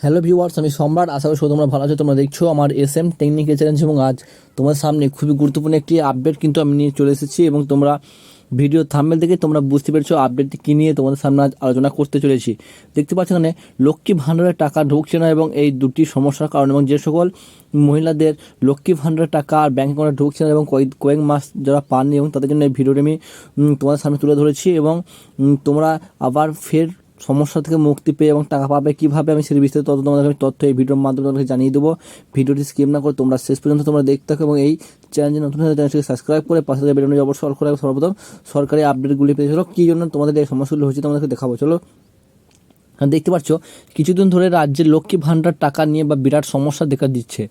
Hello viewers আমি সম্রাট। আশা করি তোমরা ভালো আছো, তোমরা দেখছ আমার এস এম টেকনিক্যাল চ্যালেঞ্জ এবং আজ তোমার সামনে খুবই গুরুত্বপূর্ণ একটি আপডেট কিন্তু আমি নিয়ে চলে এসেছি এবং তোমরা ভিডিও থাম্বেল থেকে তোমরা বুঝতে পেরেছ আপডেটটি কী নিয়ে তোমাদের সামনে আজ আলোচনা করতে চলেছি। দেখতে পাচ্ছ এখানে লক্ষ্মী ভাণ্ডারের টাকা ঢুকছে না এবং এই দুটি সমস্যার কারণে এবং যে সকল মহিলাদের লক্ষ্মী ভাণ্ডারের টাকা আর ব্যাঙ্ক অ্যাকাউন্টে ঢুকছে না এবং কয়েক কয়েক মাস যারা পাননি এবং তাদের জন্য এই ভিডিওটি আমি তোমাদের সামনে তুলে ধরেছি এবং তোমরা আবার ফের সমস্যা থেকে মুক্তি পেয়ে এবং টাকা পাবে কীভাবে আমি সেই বিস্তারিত তথ্য তোমাদের আমি তথ্য এই ভিডিওর মাধ্যমে তোমাদেরকে জানিয়ে দেবো। ভিডিওটি স্কিপ না করে তোমরা শেষ পর্যন্ত তোমরা দেখতে থাকো এবং এই চ্যানেলটি নতুন চ্যানেলটিকে সাবস্ক্রাইব করে পাশে থাকা ভিডিওটি অবশ্যই অল করে সর্বপ্রথম সরকারি আপডেটগুলি পেয়ে চলো। কী জন্য তোমাদের এই সমস্যাগুলো হচ্ছে তোমাদেরকে দেখাবো। চলো। দেখতে পাচ্ছ, কিছুদিন ধরে রাজ্যের লক্ষ্মী ভাণ্ডার টাকা নিয়ে বা বিরাট সমস্যা দেখা দিচ্ছে।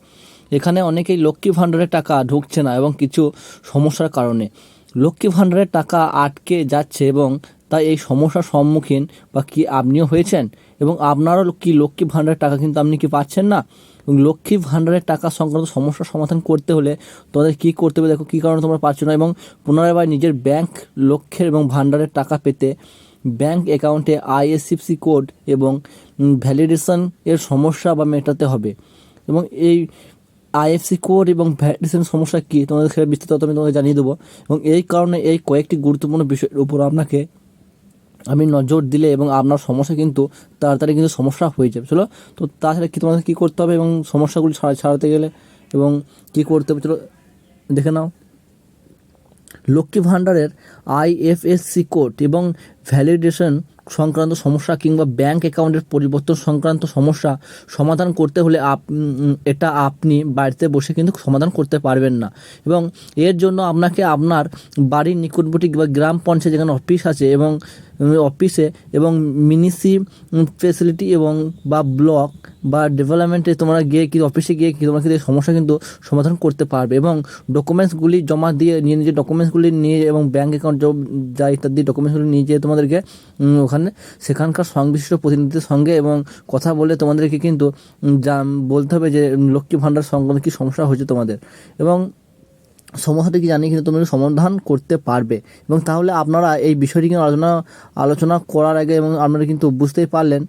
এখানে অনেকেই লক্ষ্মী ভাণ্ডারের টাকা ঢুকছে না এবং কিছু সমস্যার কারণে। লক্ষ্মী ভাণ্ডারের টাকা আটকে যাচ্ছে এবং তাই এই সমস্যার সম্মুখীন বা কি আপনিও হয়েছেন? এবং আপনারও কি লক্ষ্মী ভাণ্ডারের টাকা কিন্তু আপনি কি পাচ্ছেন না? এবং লক্ষ্মী ভাণ্ডারের টাকা সংক্রান্ত সমস্যার সমাধান করতে হলে তোমাদের কি করতে হবে? দেখো, কী কারণে তোমরা পাচ্ছ না? এবং পুনরায় নিজের ব্যাংক লক্ষ্যের এবং ভাণ্ডারের টাকা পেতে ব্যাংক অ্যাকাউন্টে আইএসসিপসি কোড এবং ভ্যালিডেশন এর সমস্যা বা মেটাতে হবে। এবং এই আইএফসি কোড এবং ভ্যালিডেশন সমস্যা কী? তোমাদের সেটা বিস্তারিত আমি তোমাদের জানিয়ে দেবো। এবং এই কারণে এই কয়েকটি গুরুত্বপূর্ণ বিষয়ের উপর আপনাকে আমি নজর দিলে এবং আপনার সমস্যা কিন্তু তাড়াতাড়ি কিন্তু সমস্যা হয়ে যাবে। চলো, তো তাছাড়া কি তোমাদের কী করতে হবে এবং সমস্যাগুলি ছাড়া ছাড়াতে গেলে এবং কী করতে হবে? চলো, দেখে নাও। লক্ষ্মী ভাণ্ডারের আইএফএসসি কোড এবং ভ্যালিডেশন সংক্রান্ত সমস্যা কিংবা ব্যাংক অ্যাকাউন্টের পরিবর্তন সংক্রান্ত সমস্যা সমাধান করতে হলে আপ এটা আপনি বাড়িতে বসে কিন্তু সমাধান করতে পারবেন না। এবং এর জন্য আপনাকে আপনার বাড়ির নিকটবর্তী বা গ্রাম পঞ্চায়েত যেখানে অফিস আছে এবং অফিসে এবং মিনিসি ফেসিলিটি এবং বা ব্লক বা ডেভেলপমেন্টে তোমরা গিয়ে কি অফিসে গিয়ে কি তোমরা কিন্তু সমস্যা কিন্তু সমাধান করতে পারবে এবং ডকুমেন্টসগুলি জমা দিয়ে নিয়ে নিজের ডকুমেন্টসগুলি নিয়ে এবং ব্যাঙ্ক অ্যাকাউন্ট যা ইত্যাদি ডকুমেন্টসগুলি নিয়ে যেয়ে তোমাদেরকে ওখানে সেখানকার সংশ্লিষ্ট প্রতিনিধিদের সঙ্গে এবং কথা বলে তোমাদেরকে কিন্তু যা বলতে হবে যে লক্ষ্মী ভাণ্ডার সংক্রান্ত কী সমস্যা হয়েছে তোমাদের। এবং সমস্যাটি কি জানি, কিন্তু তোমরা সমাধান করতে পারবে। এবং তাহলে আপনারা এই বিষয়টি কিন্তু আলোচনা আলোচনা করার আগে এবং আপনারা কিন্তু বুঝতেই পারলেন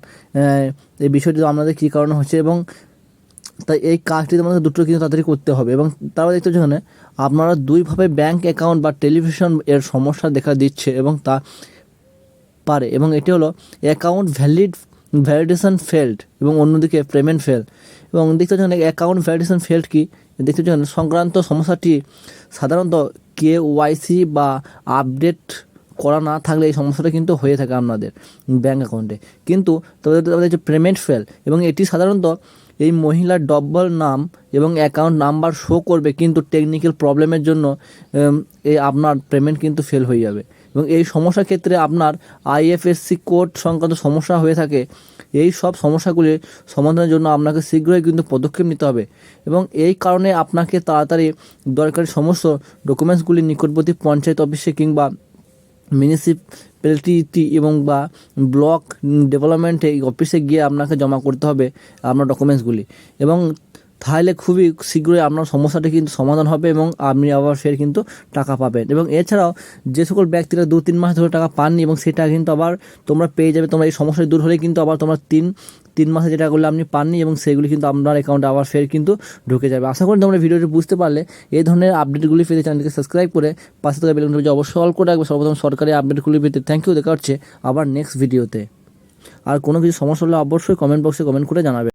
এই বিষয়টি আপনাদের কী কারণে হচ্ছে এবং তাই এই কাজটি তোমাদের দুটো কিন্তু তাড়াতাড়ি করতে হবে। এবং তারপর দেখতে এখানে, আপনারা দুইভাবে ব্যাংক অ্যাকাউন্ট বা টেলিভিশন এর সমস্যা দেখা দিচ্ছে এবং তা পারে। এবং এটি হলো অ্যাকাউন্ট ভ্যালিড ভ্যালিডেশন ফেল্ড এবং অন্যদিকে পেমেন্ট ফেল এবং দেখতে পাচ্ছেন অ্যাকাউন্ট ভ্যালিডেশন ফেল্ড কি? দেখতে পাচ্ছেন সংক্রান্ত সমস্যাটি সাধারণত কে ওয়াইসি বা আপডেট করা না থাকলে এই সমস্যাটা কিন্তু হয়ে থাকে আপনাদের ব্যাঙ্ক অ্যাকাউন্টে কিন্তু তাদের তাদের যে পেমেন্ট ফেল এবং এটি সাধারণত এই মহিলার ডবল নাম এবং অ্যাকাউন্ট নাম্বার শো করবে কিন্তু টেকনিক্যাল প্রবলেমের জন্য এই আপনার পেমেন্ট কিন্তু ফেল হয়ে যাবে। এবং এই সমস্যার ক্ষেত্রে আপনার আইএফএসসি কোড সংক্রান্ত সমস্যা হয়ে থাকে। এই সব সমস্যাগুলি সমাধানের জন্য আপনাকে শীঘ্রই কিন্তু পদক্ষেপ নিতে হবে। এবং এই কারণে আপনাকে তাড়াতাড়ি দরকারি সমস্ত ডকুমেন্টসগুলি নিকটবর্তী পঞ্চায়েত অফিসে কিংবা মিউনিসিপ্যালিটি এবং বা ব্লক ডেভেলপমেন্টে এই অফিসে গিয়ে আপনাকে জমা করতে হবে আপনার ডকুমেন্টসগুলি এবং তাহলে খুবই শীঘ্রই আপনার সমস্যাটি কিন্তু সমাধান হবে এবং আপনি আবার ফের কিন্তু টাকা পাবেন। এবং এছাড়াও যে সকল ব্যক্তিরা দু তিন মাস ধরে টাকা পাননি এবং সেটা কিন্তু আবার তোমরা পেয়ে যাবে, তোমরা এই সমস্যাটি দূর হলে কিন্তু আবার তোমরা তিন তিন মাসে যেটা করলে আপনি পাননি এবং সেগুলি কিন্তু আপনার অ্যাকাউন্টে আবার ফের কিন্তু ঢুকে যাবে। আশা করি তোমরা ভিডিওটি বুঝতে পারলে। এই ধরনের আপডেটগুলি পেতে চ্যানেলটিকে সাবস্ক্রাইব করে পাশে থাকা বেলুন অবশ্যই অল করে রাখবে। সর্বপ্রথম সরকারি আপডেটগুলি পেতে থ্যাংক ইউ দেখা হচ্ছে আবার নেক্সট ভিডিওতে আর কোনো কিছু সমস্যা হলে অবশ্যই কমেন্ট বক্সে কমেন্ট করে জানাবে।